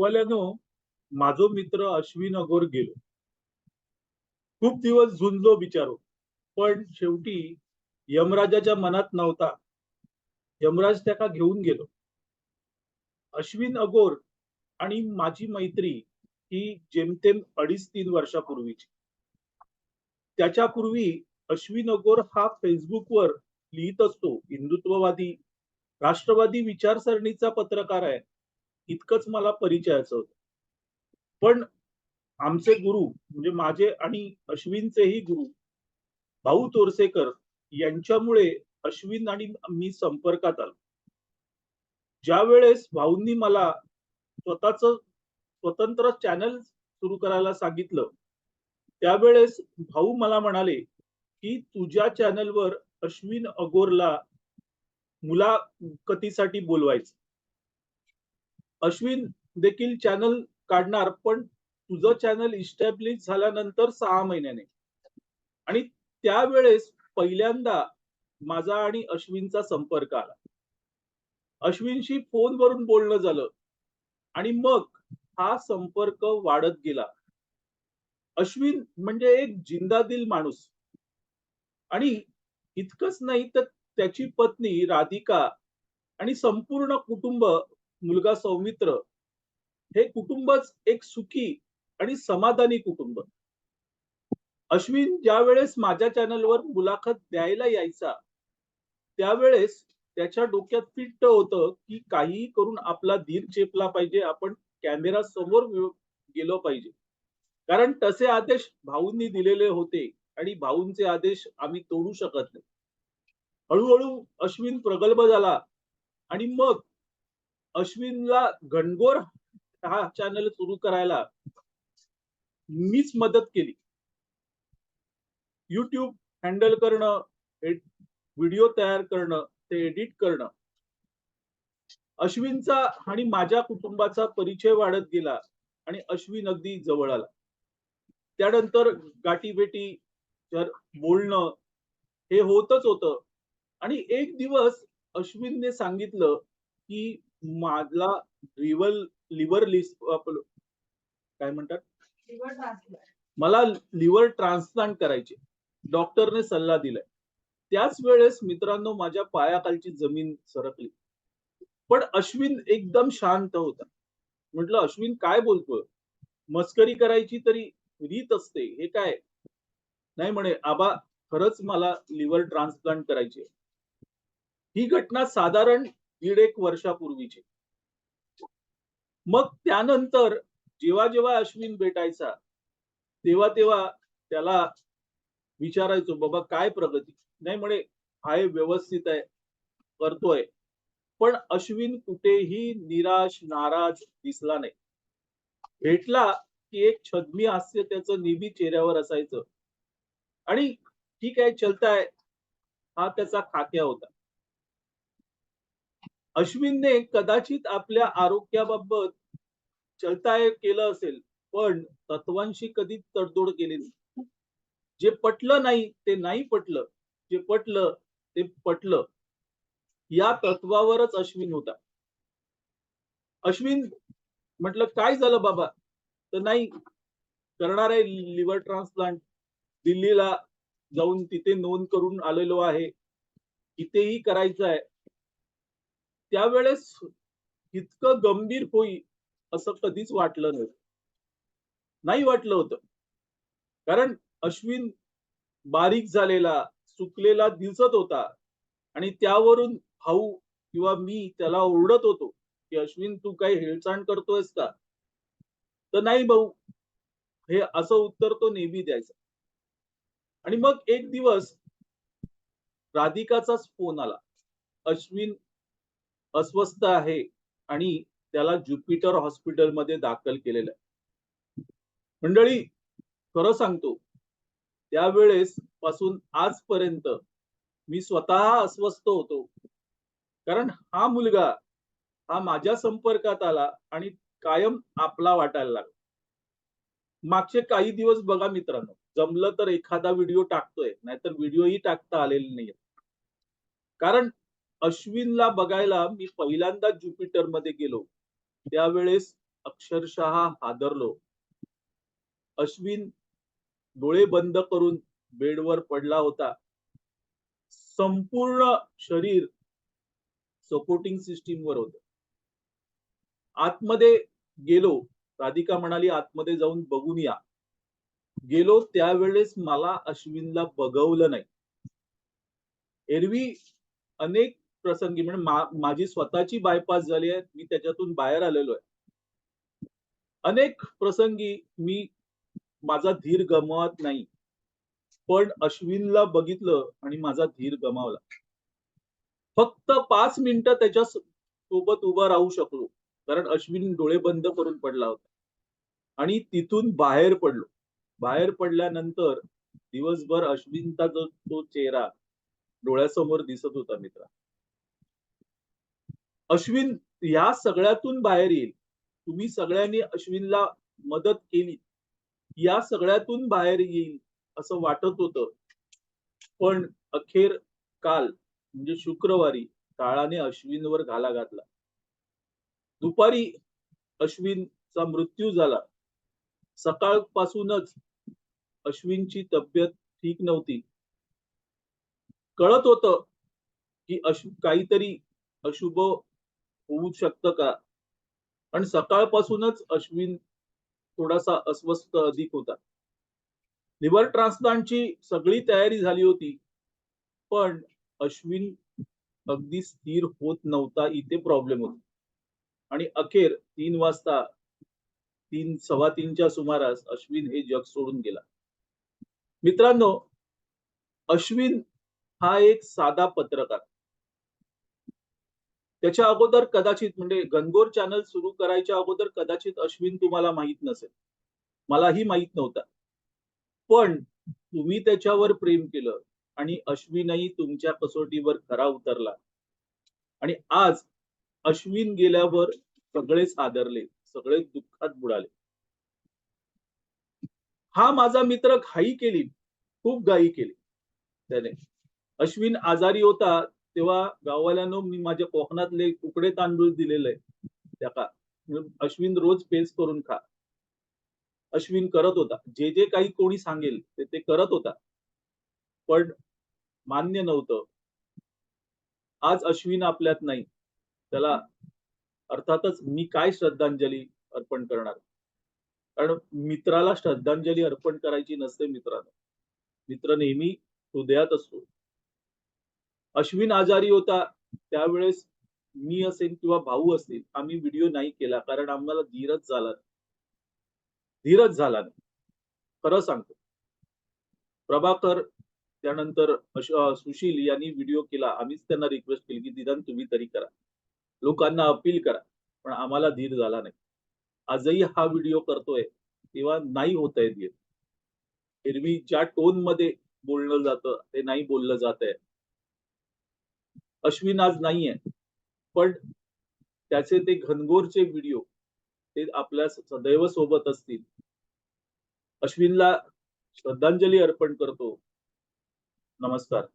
वाल्यानो माझो मित्र अश्विन अगोर गेलो. खूप दिवस झुंजलो बिचारो. पण शेवटी यमराजाच्या मनात नव्हता. यमराज त्याका घेऊन गेलो. अश्विन अगोर आणि माझी मैत्री ही जेमतेम अडीच तीन वर्षापूर्वीची. त्याच्यापूर्वी अश्विन अगोर हा फेसबुकवर लिहित असतो हिंदुत्ववादी राष्ट्रवादी विचारसरणीचा पत्रकार आहे. इतकंच मला परिचयाचं होतं. पण आमचे गुरु म्हणजे माझे आणि अश्विनचेही गुरु भाऊ तोरसेकर यांच्यामुळे अश्विन आणि मी संपर्कात आलो. ज्या वेळेस भाऊंनी मला स्वतःच स्वतंत्र चॅनल सुरू करायला सांगितलं त्यावेळेस भाऊ मला म्हणाले की तुझ्या चॅनलवर अश्विन अगोरला मुलाखतीसाठी बोलवायचं. अश्विन देखील चॅनल काढणार पण तुझं चॅनल इस्टॅब्लिश झाल्यानंतर सहा महिन्याने. आणि त्यावेळेस पहिल्यांदा माझा आणि अश्विनचा संपर्क आला. अश्विनशी फोनवरून बोलणं झालं आणि मग हा संपर्क वाढत गेला. अश्विन म्हणजे एक जिंदादिल माणूस. आणि इतकंच नाही तर त्याची पत्नी राधिका आणि संपूर्ण कुटुंब मुलगा सौमित्र हे कुटुंबच एक सुखी आणि समाधानी कुटुंब. अश्विन ज्या वेळेस माझ्या चॅनलवर मुलाखत द्यायला यायचा त्यावेळेस त्याच्या डोक्यात फिट्ट होतं की काहीही करून आपला धीर चेपला पाहिजे आपण कॅमेरा समोर गेलो पाहिजे. कारण तसे आदेश भाऊंनी दिलेले होते आणि भाऊंचे आदेश आम्ही तोडू शकत नाही. हळूहळू अश्विन प्रगल्भ झाला आणि मग अश्विनला घणघोर हा चॅनल सुरू करायला मीच मदत केली. युट्यूब हँडल करणं व्हिडिओ तयार करणं ते एडिट करणं. अश्विनचा आणि माझ्या कुटुंबाचा परिचय वाढत गेला आणि अश्विन अगदी जवळ आला. त्यानंतर गाठीभेटी बोलणं हे होतच होत. आणि एक दिवस अश्विनने सांगितलं की माझला लिव्हर लिव्हर लिस्ट काय म्हणतात? मला लिव्हर ट्रान्सप्लांट करायचे. डॉक्टरने सल्ला दिलाय. त्याच वेळेस मित्रांनो माझ्या पायाखालची जमीन सरकली. पण अश्विन एकदम शांत होता. म्हटलं अश्विन काय बोलतोय? मस्करी करायची तरी रीत असते. हे काय? नाही म्हणे आबा खरंच मला लिव्हर ट्रान्सप्लांट करायचे ही घटना साधारण दीड एक वर्षापूर्वीचे. मग त्यानंतर जेव्हा जेव्हा अश्विन भेटायचा तेव्हा तेव्हा त्याला विचारायचो बाबा काय प्रगती? नाही म्हणे हाय व्यवस्थित आहे करतोय. पण अश्विन कुठेही निराश नाराज दिसला नाही. भेटला की एक छद्मी हास्य त्याचं नेहमी चेहऱ्यावर असायचं. आणि ठीक आहे चलताय हा त्याचा खाक्या होता. अश्विनने कदाचित आपल्या आरोग्याबाबत चलताय केलं असेल पण तत्वांशी कधी तडजोड केली नाही. जे पटलं नाही ते नाही पटलं. जे पटलं ते पटलं. या तत्वावरच अश्विन होता. अश्विन म्हटलं काय झालं बाबा? तर नाही करणार आहे लिव्हर ट्रान्सप्लांट. दिल्लीला जाऊन तिथे नोंद करून आलेलो आहे. इथेही करायचं आहे. त्यावेळेस इतकं गंभीर होई असं कधीच वाटलं नव्हतं नाही वाटलं होतं. कारण अश्विन बारीक झालेला सुकलेला दिसत होता आणि त्यावरून भाऊ किंवा मी त्याला ओरडत होतो की अश्विन तू काही हेळसांड करतोयस का? तर नाही भाऊ हे असं उत्तर तो नेहमी द्यायचा. आणि मग एक दिवस राधिकाचाच फोन आला. अश्विन अस्वस्थ आहे आणि त्याला ज्युपिटर हॉस्पिटलमध्ये दाखल केलेलं आहे. मंडळी खरं सांगतो त्यावेळेस पासून आजपर्यंत मी स्वतः अस्वस्थ होतो. कारण हा मुलगा हा माझ्या संपर्कात आला आणि कायम आपला वाटायला लागला. मागचे काही दिवस बघा मित्रांनो जमलं तर एखादा व्हिडिओ टाकतोय नाहीतर व्हिडिओही टाकता आलेले नाहीये. कारण अश्विनला बघायला मी पहिल्यांदा ज्युपिटरमध्ये गेलो. त्यावेळेस अक्षरशः हादरलो. अश्विन डोळे बंद करून बेडवर पडला होता. संपूर्ण शरीर सपोर्टिंग सिस्टीम वर होत. आतमध्ये गेलो. राधिका म्हणाली आतमध्ये जाऊन बघून या. गेलो त्यावेळेस मला अश्विनला बघवलं नाही. एरवी अनेक प्रसंगी म्हणजे मा- माझी स्वतःची बायपास झाली आहे मी त्याच्यातून बाहेर आलेलो आहे. अनेक प्रसंगी मी माझा धीर गमावत नाही. पण अश्विनला बघितलं आणि माझा धीर गमावला. फक्त पाच मिनिटं त्याच्या सोबत उभं राहू शकलो. कारण अश्विन डोळे बंद करून पडला होता. आणि तिथून बाहेर पडलो. बाहेर पडल्यानंतर दिवसभर अश्विनचा जो तो चेहरा डोळ्यासमोर दिसत होता मित्र. अश्विन या सगळ्यातून बाहेर येईल. तुम्ही सगळ्यांनी अश्विनला मदत केली. या सगळ्यातून बाहेर येईल असं वाटत होतं. पण अखेर काल म्हणजे शुक्रवारी काळाने अश्विनवर घाला घातला. दुपारी अश्विनचा मृत्यू झाला. सकाळपासूनच अश्विनची तब्येत ठीक नव्हती. कळत होतं की अश काहीतरी अशुभ होऊ शकतं का? आणि सकाळपासूनच अश्विन थोडासा अस्वस्थ अधिक होता. लिव्हर ट्रान्सप्लांटची सगळी तयारी झाली होती पण अश्विन अगदी स्थिर होत नव्हता इथे प्रॉब्लेम होता. आणि अखेर तीन वाजता तीन सव्वा तीनच्या सुमारास अश्विन हे जग सोडून गेला. मित्रांनो अश्विन हा एक साधा पत्रकार. त्याच्या अगोदर कदाचित म्हणजे गणगोर चॅनल सुरू करायच्या अगोदर कदाचित अश्विन तुम्हाला माहीत नसेल. मलाही माहीत नव्हता. पण तुम्ही त्याच्यावर प्रेम केलं आणि अश्विनही तुमच्या कसोटीवर खरा उतरला. आणि आज अश्विन गेल्यावर सगळेच आदरले सगळे दुःखात बुडाले. हा माझा मित्र घाई केली खूप घाई केली त्याने. अश्विन आजारी होता तेव्हा गाववाल्यानं मी माझ्या कोकणातले उकडे तांदूळ दिलेले. आहे त्याका अश्विन रोज पेस्ट करून खा. अश्विन करत होता. जे जे काही कोणी सांगेल ते ते करत होता. पण मान्य नव्हतं. आज अश्विन आपल्यात नाही. त्याला अर्थातच मी काय श्रद्धांजली अर्पण करणार? कारण मित्राला श्रद्धांजली अर्पण करायची नसते मित्राला मित्र नेहमी हृदयात असतो. अश्विन आजारी होता त्यावेळेस मी असेल किंवा भाऊ असतील आम्ही व्हिडिओ नाही केला कारण आम्हाला धीरच झाला नाही. धीरच झाला नाही. खरं सांगतो. प्रभाकर त्यानंतर सुशील यांनी व्हिडिओ केला. आम्हीच त्यांना रिक्वेस्ट केली की निदान तुम्ही तरी करा. लोकांना अपील करा. पण आम्हाला धीर झाला नाही. आजही हा व्हिडिओ करतोय तेव्हा नाही होत आहे धीर. एरवी ज्या टोनमध्ये बोलणं जातं ते नाही बोललं जात आहे. अश्विन आज नाहीये. पण त्याचे ते घनगोरचे व्हिडिओ ते आपल्या सदैव सोबत असतील. अश्विनला श्रद्धांजली अर्पण करतो. नमस्कार.